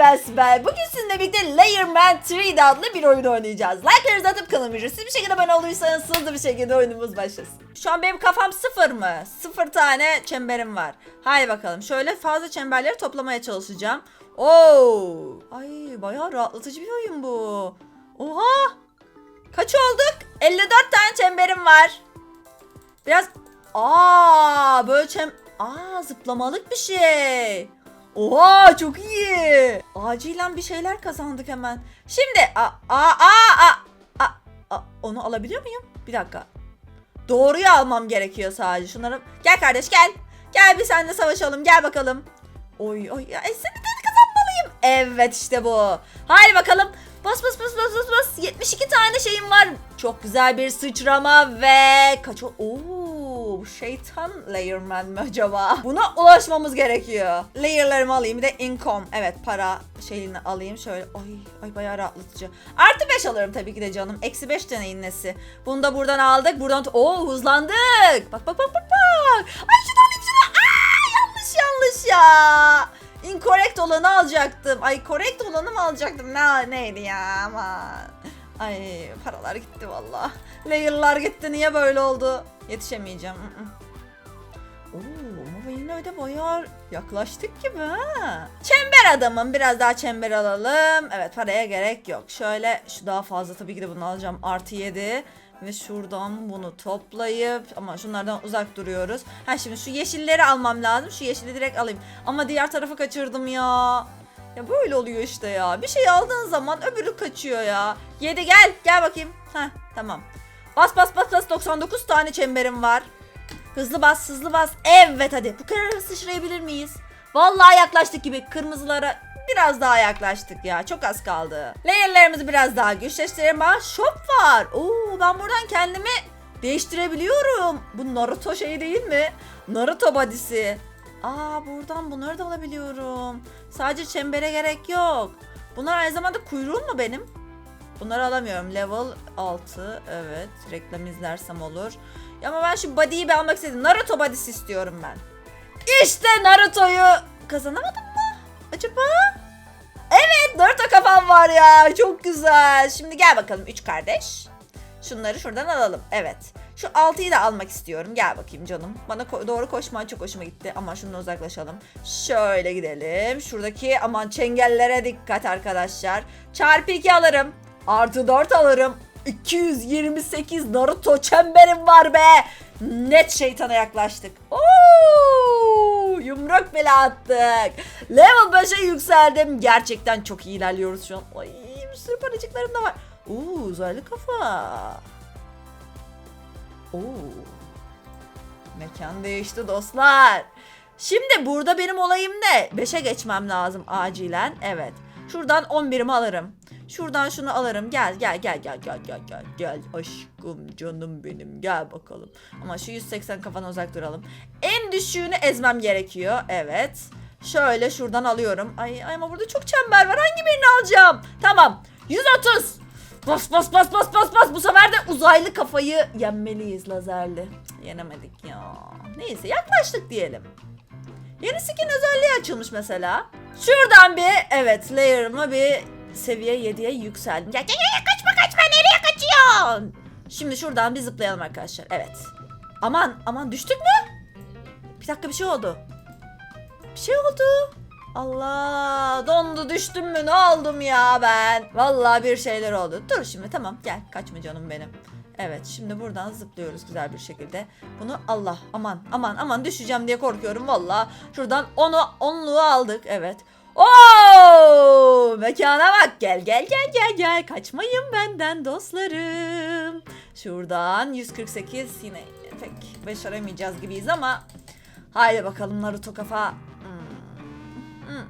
ben. Bugün sizinle birlikte Layerman 3 adlı bir oyun oynayacağız. Like'larınızı atıp kanalıma ücretsiz bir şekilde abone olursanız hızlı bir şekilde oyunumuz başlasın. Şu an benim kafam sıfır mı? Sıfır tane çemberim var. Haydi bakalım. Şöyle fazla çemberleri toplamaya çalışacağım. Oo! Ay bayağı rahatlatıcı bir oyun bu. Oha! Kaç olduk? 54 tane çemberim var. Biraz aa böyle çem aa zıplamalık bir şey. Oha çok iyi. Acilen bir şeyler kazandık hemen. Şimdi a a a a, a, a onu alabiliyor muyum? Bir dakika. Doğruyu almam gerekiyor sadece. Şunları gel kardeş gel. Gel bir seninle savaşalım. Gel bakalım. Oy oy ya e, seni de kazanmalıyım. Evet işte bu. Haydi bakalım. Bas bas bas bas bas bas. 72 tane şeyim var. Çok güzel bir sıçrama ve kaç o- Oo, şeytan layerman mı acaba? Buna ulaşmamız gerekiyor. Layer'larımı alayım bir de income. Evet para şeyini alayım şöyle. Ay ay bayağı rahatlatıcı. Artı 5 alırım tabii ki de canım. Eksi 5 tane innesi. Bunu da buradan aldık. Buradan o hızlandık. Bak bak bak bak bak. Ay şunu alayım şunu. Aa, yanlış yanlış ya. Incorrect olanı alacaktım. Ay correct olanı mı alacaktım? Ne neydi ya aman. Ay paralar gitti valla. Layer'lar gitti. Niye böyle oldu? Yetişemeyeceğim. Mm. Oo, ama yine öyle bayağı yaklaştık gibi ha. Çember adamım. Biraz daha çember alalım. Evet paraya gerek yok. Şöyle şu daha fazla tabii ki de bunu alacağım. Artı 7. Ve şuradan bunu toplayıp ama şunlardan uzak duruyoruz. Ha şimdi şu yeşilleri almam lazım. Şu yeşili direkt alayım. Ama diğer tarafı kaçırdım ya. Ya böyle oluyor işte ya. Bir şey aldığın zaman öbürü kaçıyor ya. 7 gel. Gel bakayım. Ha tamam. Bas bas bas bas 99 tane çemberim var. Hızlı bas hızlı bas. Evet hadi. Bu kadar sıçrayabilir miyiz? Vallahi yaklaştık gibi. Kırmızılara biraz daha yaklaştık ya. Çok az kaldı. Layer'larımızı biraz daha güçleştirelim. Aa shop var. Oo ben buradan kendimi değiştirebiliyorum. Bu Naruto şey değil mi? Naruto body'si. Aa buradan bunları da alabiliyorum. Sadece çembere gerek yok. Bunlar aynı zamanda kuyruğum mu benim? Bunları alamıyorum. Level 6. Evet. Reklam izlersem olur. Ama ben şu body'yi bir almak istedim. Naruto body'si istiyorum ben. İşte Naruto'yu kazanamadım mı? Acaba? Evet Naruto kafam var ya. Çok güzel. Şimdi gel bakalım üç kardeş. Şunları şuradan alalım. Evet. Şu 6'yı da almak istiyorum. Gel bakayım canım. Bana ko- doğru koşman çok hoşuma gitti. Ama şundan uzaklaşalım. Şöyle gidelim. Şuradaki aman çengellere dikkat arkadaşlar. Çarpı 2 alırım. Artı 4 alırım. 228 Naruto çemberim var be. Net şeytana yaklaştık. Oo, yumruk bile attık. Level 5'e yükseldim. Gerçekten çok iyi ilerliyoruz şu an. Ay bir sürü paracıklarım da var. Oo uzaylı kafa. Oo. Mekan değişti dostlar. Şimdi burada benim olayım ne? 5'e geçmem lazım acilen. Evet. Şuradan 11'imi alırım. Şuradan şunu alırım. Gel gel gel gel gel gel gel gel aşkım canım benim gel bakalım. Ama şu 180 kafana uzak duralım. En düşüğünü ezmem gerekiyor. Evet. Şöyle şuradan alıyorum. Ay, ay ama burada çok çember var. Hangi birini alacağım? Tamam. 130. Bas bas bas bas bas bas. Bu sefer de uzaylı kafayı yenmeliyiz lazerli. Yenemedik ya. Neyse yaklaştık diyelim. Yeni skin özelliği açılmış mesela. Şuradan bir evet layer'ımı bir seviye 7'ye yükseldim. Gel gel gel kaçma kaçma nereye kaçıyorsun? Şimdi şuradan bir zıplayalım arkadaşlar. Evet. Aman aman düştük mü? Bir dakika bir şey oldu. Bir şey oldu. Allah dondu düştüm mü ne oldum ya ben. Vallahi bir şeyler oldu. Dur şimdi tamam gel kaçma canım benim. Evet şimdi buradan zıplıyoruz güzel bir şekilde. Bunu Allah aman aman aman düşeceğim diye korkuyorum valla. Şuradan onu onluğu aldık evet. Oo mekana bak gel gel gel gel gel kaçmayın benden dostlarım. Şuradan 148 yine pek başaramayacağız gibiyiz ama haydi bakalım Naruto kafa. Hmm. Hmm,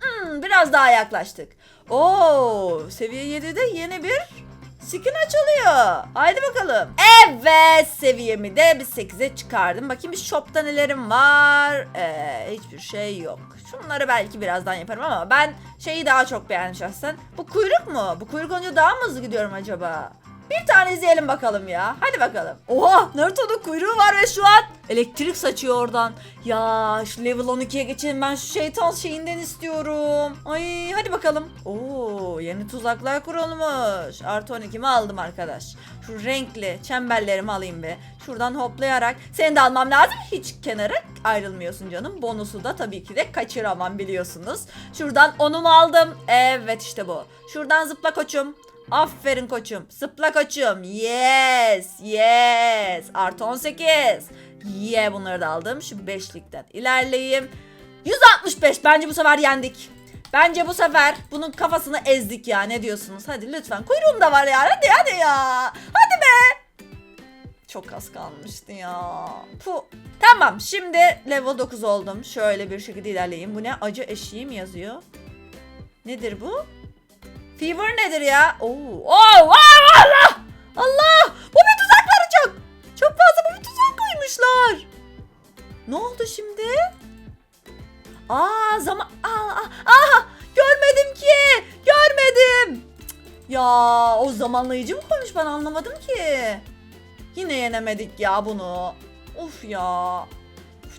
hmm. Biraz daha yaklaştık. Oo seviye 7'de yeni bir Skin açılıyor. Haydi bakalım. Evet seviyemi de bir 8'e çıkardım. Bakayım bir shopta nelerim var. Ee, hiçbir şey yok. Şunları belki birazdan yaparım ama ben şeyi daha çok beğendim şahsen. Bu kuyruk mu? Bu kuyruk olunca daha mı hızlı gidiyorum acaba? Bir tane izleyelim bakalım ya. Hadi bakalım. Oha Naruto'nun kuyruğu var ve şu an elektrik saçıyor oradan. Ya şu level 12'ye geçelim ben şu şeytan şeyinden istiyorum. Ay hadi bakalım. Oo yeni tuzaklar kurulmuş. Artı 12'mi aldım arkadaş. Şu renkli çemberlerimi alayım be. Şuradan hoplayarak seni de almam lazım. Hiç kenara ayrılmıyorsun canım. Bonusu da tabii ki de kaçıramam biliyorsunuz. Şuradan onumu aldım. Evet işte bu. Şuradan zıpla koçum. Aferin koçum. Zıpla koçum. Yes. Yes. Artı 18. Yeah bunları da aldım. Şu beşlikten ilerleyeyim. 165. Bence bu sefer yendik. Bence bu sefer bunun kafasını ezdik ya. Ne diyorsunuz? Hadi lütfen. Kuyruğum da var ya. Hadi hadi ya. Hadi be. Çok az kalmıştı ya. Puh. Tamam şimdi level 9 oldum. Şöyle bir şekilde ilerleyeyim. Bu ne? Acı eşiği yazıyor? Nedir bu? Fever nedir ya? Oo. Wow, Allah! Allah! Bu bir tuzakları çok. Çok fazla bu bir tuzak koymuşlar. Ne oldu şimdi? Aa zaman... Aa, aa, aha! Görmedim ki! Görmedim! Ya o zamanlayıcı mı koymuş ben anlamadım ki. Yine yenemedik ya bunu. Of ya.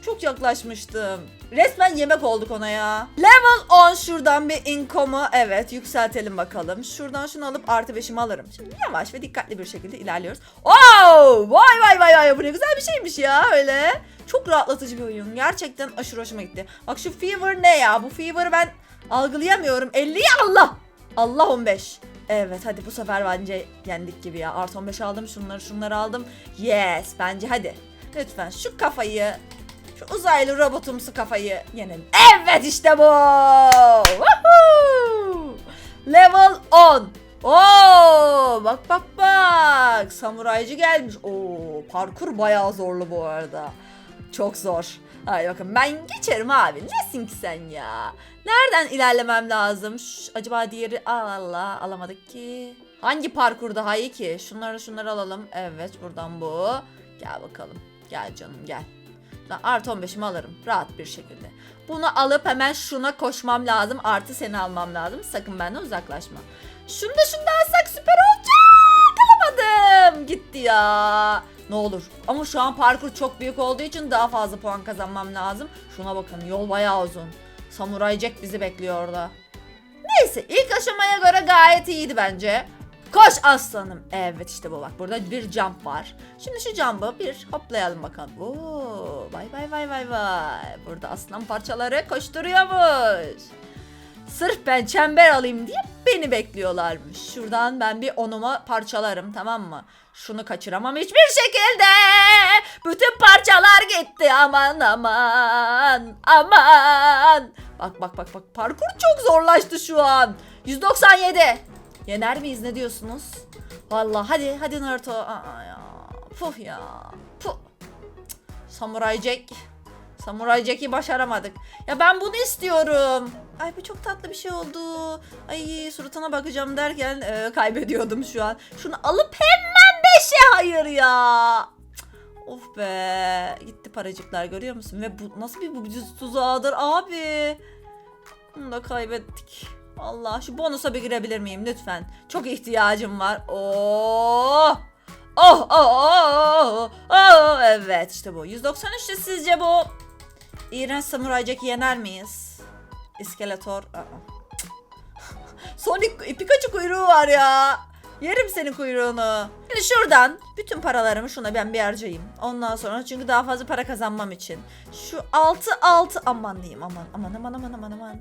Çok yaklaşmıştım. Resmen yemek olduk ona ya. Level 10 şuradan bir income'u evet yükseltelim bakalım. Şuradan şunu alıp artı 5'imi alırım. Şimdi yavaş ve dikkatli bir şekilde ilerliyoruz. Oh! Vay vay vay vay bu ne güzel bir şeymiş ya öyle. Çok rahatlatıcı bir oyun. Gerçekten aşırı hoşuma gitti. Bak şu fever ne ya? Bu fever'ı ben algılayamıyorum. 50'yi Allah! Allah 15. Evet hadi bu sefer bence yendik gibi ya. Artı 15 aldım şunları şunları aldım. Yes bence hadi. Lütfen şu kafayı şu uzaylı robotumsu kafayı yenelim. Evet işte bu. Level 10. Oo, bak bak bak. Samuraycı gelmiş. Oo, parkur bayağı zorlu bu arada. Çok zor. Haydi bakın ben geçerim abi. Nesin ki sen ya? Nereden ilerlemem lazım? Şş, acaba diğeri Allah alamadık ki. Hangi parkur daha iyi ki? Şunları şunları alalım. Evet buradan bu. Gel bakalım. Gel canım gel. Artı 15'imi alırım rahat bir şekilde. Bunu alıp hemen şuna koşmam lazım. Artı seni almam lazım. Sakın benden uzaklaşma. Şunu da şunu da alsak süper olacak. Alamadım. Gitti ya. Ne olur. Ama şu an parkur çok büyük olduğu için daha fazla puan kazanmam lazım. Şuna bakın yol bayağı uzun. Samuray Jack bizi bekliyor orada. Neyse ilk aşamaya göre gayet iyiydi bence. Koş aslanım. Evet işte bu bak. Burada bir jump var. Şimdi şu jump'ı bir hoplayalım bakalım. Oo, vay vay vay vay vay. Burada aslan parçaları koşturuyormuş. Sırf ben çember alayım diye beni bekliyorlarmış. Şuradan ben bir onuma parçalarım tamam mı? Şunu kaçıramam hiçbir şekilde. Bütün parçalar gitti aman aman aman. Bak bak bak bak parkur çok zorlaştı şu an. 197. Yener miyiz ne diyorsunuz? Vallahi hadi hadi Naruto. Aa, ya. Puh ya. Puh. Cık. Samuray Jack. Samuray Jack'i başaramadık. Ya ben bunu istiyorum. Ay bu çok tatlı bir şey oldu. Ay suratına bakacağım derken e, kaybediyordum şu an. Şunu alıp hemen beşe hayır ya. Of be. Gitti paracıklar görüyor musun? Ve bu nasıl bir bu tuzağıdır abi. Bunu da kaybettik. Allah şu bonusa bir girebilir miyim lütfen? Çok ihtiyacım var. Oh! Oh, oh, oh, oh, oh. Evet işte bu. 193'te sizce bu İğrenç Samuray Jack'i yener miyiz? İskeletor. Aa. Sonic Pikachu kuyruğu var ya. Yerim senin kuyruğunu. Şimdi şuradan bütün paralarımı şuna ben bir harcayayım. Ondan sonra çünkü daha fazla para kazanmam için. Şu 6 6 aman diyeyim aman aman aman aman aman aman.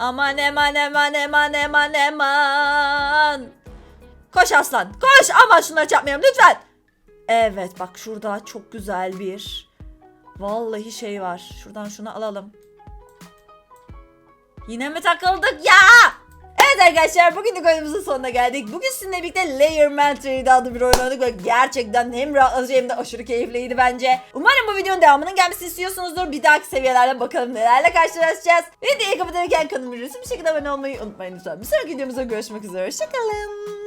Aman eman eman eman eman eman. Koş aslan koş aman şunları çarpmayalım lütfen. Evet bak şurada çok güzel bir Vallahi şey var. Şuradan şunu alalım. Yine mi takıldık ya? Evet arkadaşlar bugün de oyunumuzun sonuna geldik. Bugün sizinle birlikte Layerman 3D adlı bir oyun oynadık ve gerçekten hem rahatlatıcı hem de aşırı keyifliydi bence. Umarım bu videonun devamının gelmesini istiyorsunuzdur. Bir dahaki seviyelerde bakalım nelerle karşılaşacağız. Videoyu kapatırken kanalıma ücretsiz bir şekilde abone olmayı unutmayın lütfen. Bir sonraki videomuzda görüşmek üzere. Hoşçakalın.